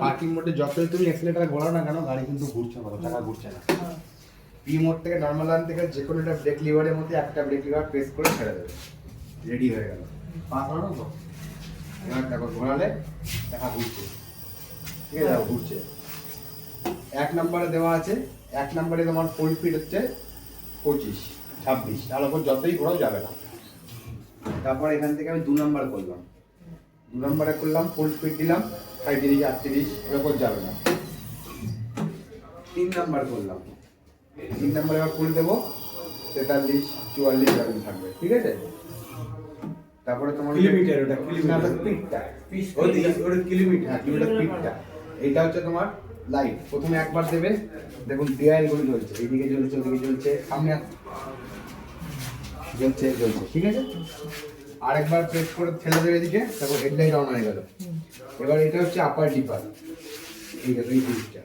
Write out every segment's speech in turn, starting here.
Parking মোডে যতই তুমি অ্যাক্সিলেটার ঘোরাও না কেন গাড়ি কিন্তু না ঘুরছে না থেকে ব্রেক লিভারের মধ্যে একটা ব্রেক লিভার করে ছেড়ে দেবে রেডি হয়ে তো এবার ঘোরালে দেখা ঘুরছে ঠিক আছে ঘুরছে এক নম্বরে দেওয়া আছে এক নম্বরে তোমার ফুল ফিট হচ্ছে পঁচিশ ছাব্বিশ তার উপর যতই ঘোরাও যাবে না তারপর এখান থেকে আমি দু নম্বর করলাম। দু নম্বরে করলাম ফুল স্পিড দিলাম সাঁত্রিশ আটত্রিশ এরকম যাবে না। তিন নাম্বার করলাম। তিন নাম্বারে এবার ফুল দেবো তেতাল্লিশ চুয়াল্লিশ এরকম থাকবে ঠিক আছে? তারপরে তোমার কিলোমিটার ওটা, কিলোমিটার। না, ওটা কিলোমিটার হ্যাঁ কিলোমিটার স্পিডটা এইটা হচ্ছে তোমার লাইট প্রথমে একবার দেবে দেখুন ডিআইএলগুলো জ্বলছে এইদিকে চলছে ওদিকে চলছে। সামনে জ্বলছে জ্বলছে ঠিক আছে? আরেকবার প্রেস করে ঠেলে দেবে এদিকে তারপর হেডলাইট অন হয়ে গেল। এবার এটা হচ্ছে আপার ডিপার এই দেখো এই জিনিসটা।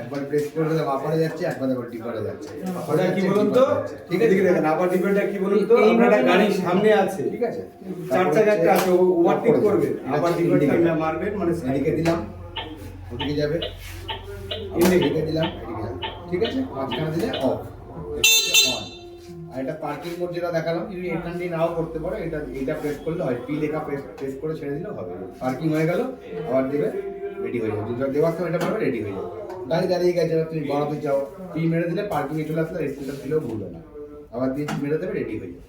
একবার প্রেস করে দিলে আপারে যাচ্ছে একবার দেখো ডিপারে যাচ্ছে। ওটা কি বলুন তো? ঠিক আছে? দেখেন আবার ডিপেন্ডটা কি বলুন তো? আপনার গাড়ি সামনে আছে। ঠিক আছে? চার চাকা একটা আছে ওভারটেক করবে। আবার হচ্ছে মারবেন মানে এদিকে দিলাম ওদিকে যাবে। এদিকে। দিলাম ঠিক আছে? মাঝখানে দিলে অফ এটা পার্কিং মোড যেটা দেখালাম তুমি এখান দিয়ে নাও করতে পারো এটা এটা প্রেস করলে হয়। পি লেখা প্রেস প্রেস করে ছেড়ে দিলে হবে। পার্কিং হয়ে গেল আবার দেবে রেডি হয়ে যাবে। দুটো দেওয়ার সময় এটা পাবে রেডি হয়ে যাবে। গাড়ি দাঁড়িয়ে গেছে তুমি বাড়াতে যাও পি মেরে দিলে পার্কিংয়ে চলে আসলে রেজিস্টার দিলেও ভুলবে না। আবার দিয়ে মেরে দেবে রেডি হয়ে যাবে।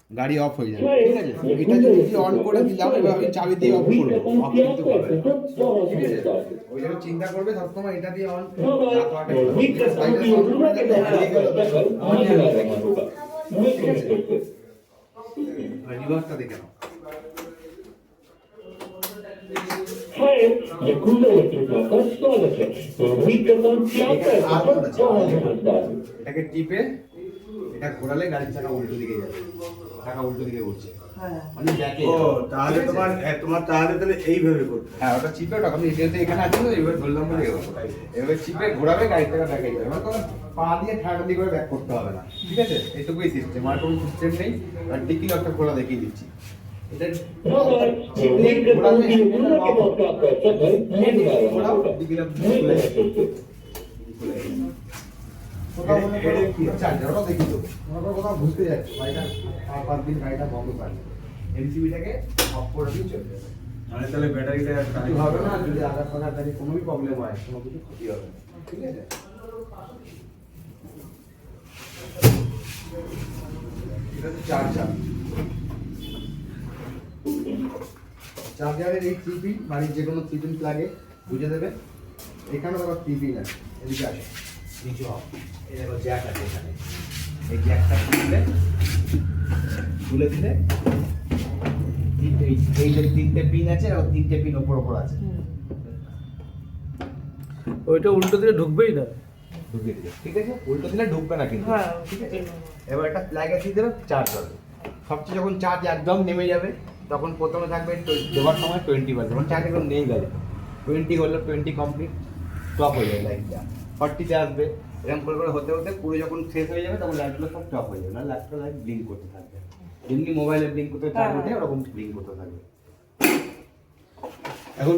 গাড়ি অফ হয়ে যাবে। ঠিক আছে? এটা যদি অন করে দিলাম এবার আমি চাবি দিয়ে অফ করব। অফ কিন্তু না। ঠিক আছে? ওই জন্য চিন্তা করবে সবসময় এটা দিয়ে অন রিভার্সটা দেখে। নাও। এটাকে টিপে এটা ঘোরালে গাড়ির চাকা উল্টো দিকে যাবে। চাকা উল্টো দিকে ঘুরছে মানে ব্যাকে। ও তাহলে তোমার হ্যাঁ, তোমার তাহলে তাহলে এইভাবে করতে হ্যাঁ ওটা চিপে ওটা যেহেতু এখানে আছে না এবার ধরলাম বলে এবার এবার চিপে ঘোরাবে গাড়ি থেকে ব্যাকে যাবে মানে তোমার পা দিয়ে ঠান্ডা দিয়ে করে ব্যাক করতে হবে না। ঠিক আছে? এইটুকুই সিস্টেম আর কোনো সিস্টেম নেই। আর ডিকি লকটা খোলা দেখিয়ে দিচ্ছি। এটা ঘোরাবে ডিকি লক খুলে যাবে খুলে যাবে কোথাও করো চার্জার ওটা দেখি তো। মনে করো কোথাও ঘুরতে যাচ্ছে। গাড়িটা পাঁচ পাঁচ দিন গাড়িটা বন্ধ থাকে এমসিবিটাকে অফ করে দিয়ে চলে যাবে। মানে তাহলে ব্যাটারিটা কিছু হবে না যদি থাকে কোনো প্রবলেম হয় কোনো কিছু ক্ষতি হবে না। ঠিক আছে? এটা হচ্ছে চার্জার চার্জারের এই থ্রি পিন বাড়ির যে কোনো থ্রি পিন প্লাগে বুঝে দেবে। এখানে আবার থ্রি পিন আছে এদিকে আছে নিচু হও এই দেখো জ্যাক আছে এখানে। এই জ্যাকটা খুললে খুলে দিলে তিনটে এই- যে তিনটে পিন আছে আর তিনটে পিন ওপর ওপর আছে। ওইটা উল্টো দিলে ঢুকবেই না। ঢুকিয়ে দিলে ঠিক আছে? উল্টো দিলে ঢুকবে না কিন্তু। হ্যাঁ। ঠিক আছে? এবার একটা ফ্ল্যাগ দিয়ে দেবে চার্জ হবে। সবচেয়ে যখন চার্জ একদম নেমে যাবে তখন প্রথমে থাকবে দেওয়ার সময় টোয়েন্টি বাজবে যখন চার্জ একদম নেই গেলে টোয়েন্টি হলো টোয়েন্টি কমপ্লিট স্টপ হয়ে যাবে লাইটটা ফর্টিতে আসবে। এরকম করে করে হতে হতে পুরো যখন শেষ হয়ে যাবে তখন লাইটগুলো সব টপ হয়ে যাবে। না লাইটটা লাইট ব্লিঙ্ক করতে থাকবে। এমনি মোবাইলে ব্লিঙ্ক করতে থাকবে হ্যাঁ। ওরকম ব্লিঙ্ক করতে থাকবে। এখন